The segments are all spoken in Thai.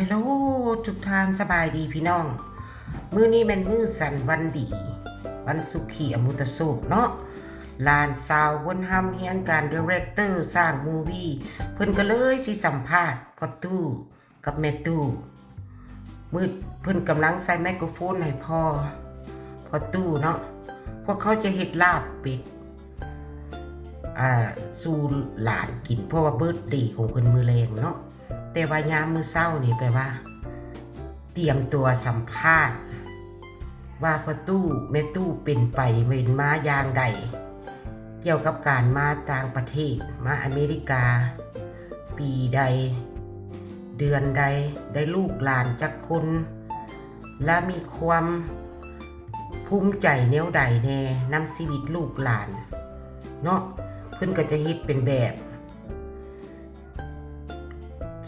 ฮัลโหลทุกท่านสบายดีพี่น้อง มื้อนี้แม่นมื้อสันวันดี วันสุขีอมุตโศกเนาะลานสาววนห้ำเฮียนการดีเรคเตอร์สร้างมูวี่เพิ่นก็เลยสิสัมภาษณ์พอตู้กับแม่ตู้มืดเพิ่นกำลังใส่ไมโครโฟนให้พ่อพอตู้เนาะพวกเขาจะเฮ็ดลาบเป็ดอ่าสู่หลานกินเพราะว่าเบิร์ดดีของคนมือแรงเนาะ แต่ว่ายามมือเศร้านี่แปลว่า เตรียมตัวสัมภาษณ์ ว่าพ่อตู้แม่ตู้เป็นไปเป็นมาอย่างใด เกี่ยวกับการมาต่างประเทศมาอเมริกา ปีใด เดือนใดได้ลูกหลานจากคน และมีความภูมิใจแนวใดแน่นำชีวิตลูกหลาน เนาะเพิ่นก็จะฮ็ดเป็นแบบ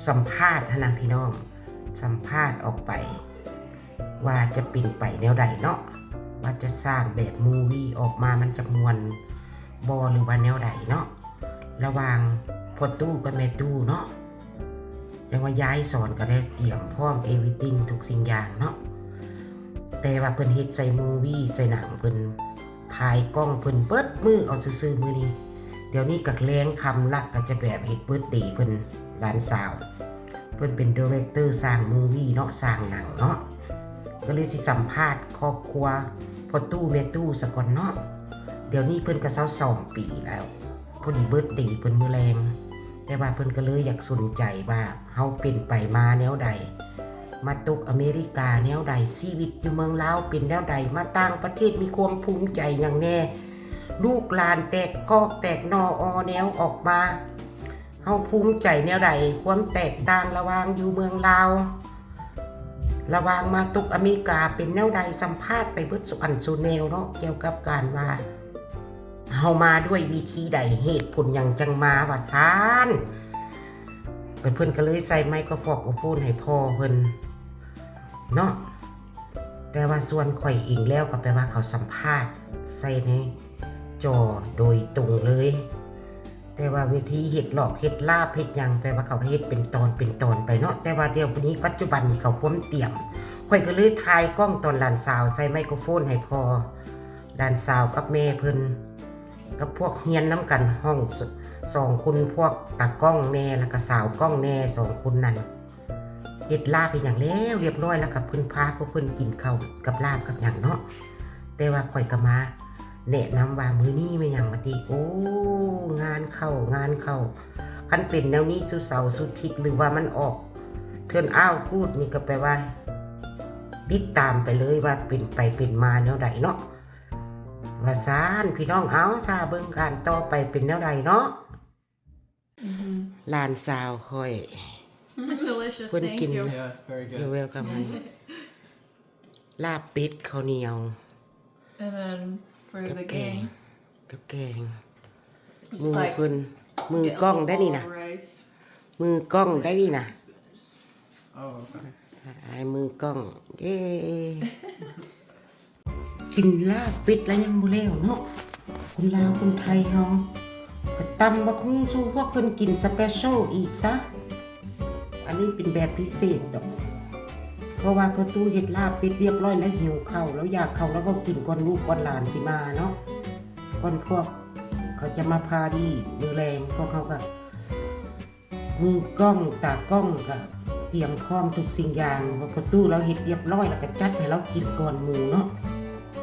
สัมภาษณ์หั้นนะพี่น้อง สัมภาษณ์ออกไป ว่าจะเป็นไปแนวใดเนาะว่าจะสร้างแบบมูวี่ออกมามันจะมวนบอหรือว่าแนวใดเนาะระวางพอตู้กับแม่ตู้เนาะยังว่าย้ายสอนก็ได้เตรียมพร้อมเอวิติงทุกสิ่งอย่างเนาะแต่ว่าเพิ่นเฮ็ดใส่มูวี่ใส่หนังเพิ่นถ่ายกล้องเพิ่นเปิดมือเอาซื่อๆมือนี้ เดี๋ยวนี้กักแรงคำละก็จะแบบเฮ็ดเปิดดย์เพิ่นหลานสาว เพิ่นเป็นดีเรคเตอร์สร้างมูวี่เนาะสร้างหนังเนาะก็เลยสิสัมภาษณ์ครอบครัวพ่อตู้แม่ตู้สะก่อนเนาะเดี๋ยวนี้เพิ่นก็เศร้าสองปีแล้วพอดีเบิร์ดดย์เพิ่นมือแรง แต่ว่าเพิ่นก็เลยอยากสนใจว่าเฮาเป็นไปมาแนวใด มาตกอเมริกาแนวใดชีวิตอยู่เมืองลาวเป็นแนวใดมาต่างประเทศมีความภูมิใจอย่างแน่ ลูกหลานแตกคอกแตกนออแนวออกมาเฮาภูมิใจแนวใดความแตกต่างระหว่างอยู่เมืองลาว ระหว่างมาตกอเมริกาเป็นแนวใดสัมภาษณ์ไปเบิดสุอันสุแนวเนาะเกี่ยวกับการว่าเฮามาด้วยวิธีใดเหตุผลอย่างจังมาว่าซานเพิ่นเพิ่นก็เลยใส่ไมโครโฟนกับพูนให้พ่อเพิ่นเนาะแต่ว่าส่วนข่อยเองแล้วก็แปลว่าเขาสัมภาษณ์ใส่ใน จอโดยตรงเลย แต่ว่าเวทีเห็ดหลอกเห็ดลาบเห็ดยังแปลว่าเขาเห็ดเป็นตอนเป็นตอนไปเนาะแต่ว่าเดี๋ยวนี้ปัจจุบันนี้เขาพ้มเตรียมข่อยก็เลยถ่ายกล้องตอนหลานสาวใส่ไมโครโฟนให้พอหลานสาวกับแม่เพิ่นกับพวกเฮียนน้ำกันห้องสองคนพวกตากล้องแน่แล้วก็สาวกล้องแน่สองคนนั่นเฮ็ดลาบเป็นอย่างแล้วเรียบร้อยแล้วกับเพิ่นพาพวกเพิ่นกินข้าวกับลาบกับอย่างเนาะแต่ว่าข่อยก็มา แนะนำว่ามื้อนี้แม่นหยังมาติโอ้งานเข้างานเข้าคันเป็นแนวนี้สุเสาร์สุทิศหรือว่ามันออกเพิ่นอ้าวพูดนี่ก็แปลว่าติดตามไปเลยว่าเป็นไปเป็นมาแนวใดเนาะว่าซานพี่น้องเอาถ้าเบิ่งการต่อไปเป็นแนวใดเนาะหลานสาวค่อย It's delicious. Wouldn't Thank give you. me- Yeah, very good. You're welcome honey ลาบเป็ดข้าวเหนียว And then for กับ the แกง gang, กับแกง it's มือ like คุณมือ get a กล้อง little ได้ bowl นี่นะ of rice. มือกล้องได้นี่นะ Oh, okay. ไอ้มือกล้อง เย้ กินลาบเป็ดแล้วยังบ่แล้วเนาะคนลาวคนไทยเฮาก็ตำบักหุ่งสู่พวกเพิ่นกินสเปเชียลอีกซะ อันนี้เป็นแบบพิเศษดอก เพราะว่าเขาตู้เฮ็ดลาบป็ดเรียบร้อยแล้วหิวเข้าแล้วอยากเข้าแล้วก็กินก่อนลูกก่อนหลานสิมาเนาะก่อนพวกเขาจะมาพาดีมือแรงพวกเขาก็มือกล้องตากล้องก็เตรียมพร้อมทุกสิ่งอย่างว่าประตูเราเฮ็ดเรียบร้อยแล้วก็จัดให้เรากินก่อนหมูเนาะ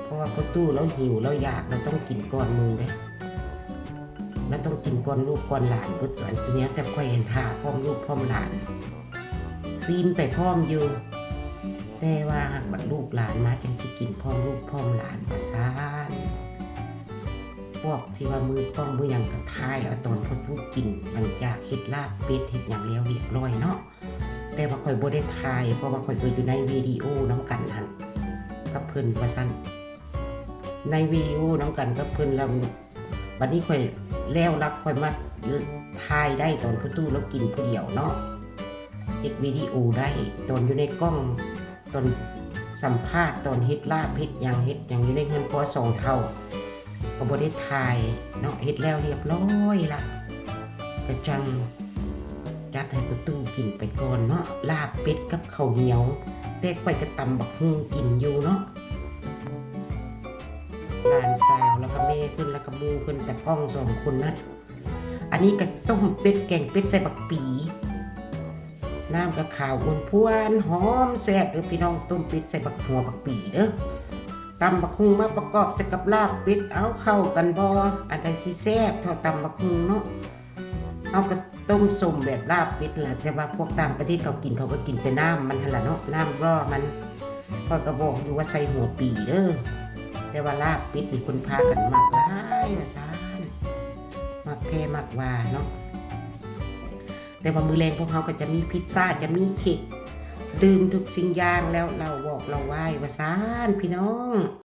เพราะว่าประตูเราหิวเราอยากเราต้องกินก่อนหมูเลยเราต้องกินก่อนลูกก่อนหลานพื่อสอนสุเนี้ยแต่ค่อยเห็นท่าพร้อมลูกพร้อมหลานซีนไปพร้อมอยู่ แต่ว่าหากบัดลูกหลานมาจังสิกินพร้อมลูกพร้อมหลานประสานพวกที่ว่ามือกล้องมือยังกระทายเอาตอนพอทุกกินหลังจากเฮ็ดลาบเป็ดเฮ็ดอย่างแล้วเรียบร้อยเนาะแต่ว่าข่อยบ่ได้ทายเพราะว่าข่อยก็อยู่ในวิดีโอน้ำกันหั่นกับเพิ่นว่าซั่นในวิดีโอน้ำกันกับเพิ่นแล้วบัดนี้ข่อยแล้วรักข่อยมาทายได้ตอนพ่อตู้แล้วกินผู้เดียวเนาะเฮ็ดวิดีโอได้ตอนอยู่ในกล้อง ตอนสัมภาษณ์ตอนเฮ็ดลาบเฮ็ดยังเฮ็ดหยังอยู่ในเงินพอสองเท่าก็บ่ได้ถ่ายเนาะเฮ็ดแล้วเรียบร้อยละก็จังจัดให้ประตูกินไปก่อนเนาะลาบเป็ดกับข้าวเหนียว แต่ข่อยก็ตำบักฮุงกินอยู่เนาะหลานสาวแล้วก็แม่เพิ่นแล้วก็หมูเพิ่นแต่กล้องสองคนนั้นอันนี้ก็ต้มเป็ดแกงเป็ดใส่บักปี น้ำกับขาวอ้วนพวนหอมแซ่บเด้อพี่น้องต้มเป็ดใส่บักหัวบักปีเด้อตำบักฮุงมาประกอบใส่กับลาบเป็ดเอาเข้ากันบ่อันใดสิแซ่บเท่าตำบักฮุงเนาะเอาก็ต้มส้มแบบลาบเป็ดแหละแต่ว่าพวกต่างประเทศเขากินเขาก็กินแต่น้ำมันหั่นล่ะเนาะน้ำร่อมันพอยก็บอกอยู่ว่าใส่หัวปีเด้อแต่ว่าลาบเป็ดนี่คนพากันมักหลายว่าซานมักแท้มักว่าเนาะ แต่ว่ามือแรงพวกเขาก็จะมีพิซซ่าจะมีเค้กดื่มทุกสิ่งอย่างแล้วเราบอกเราไหว้ว่าซานพี่น้อง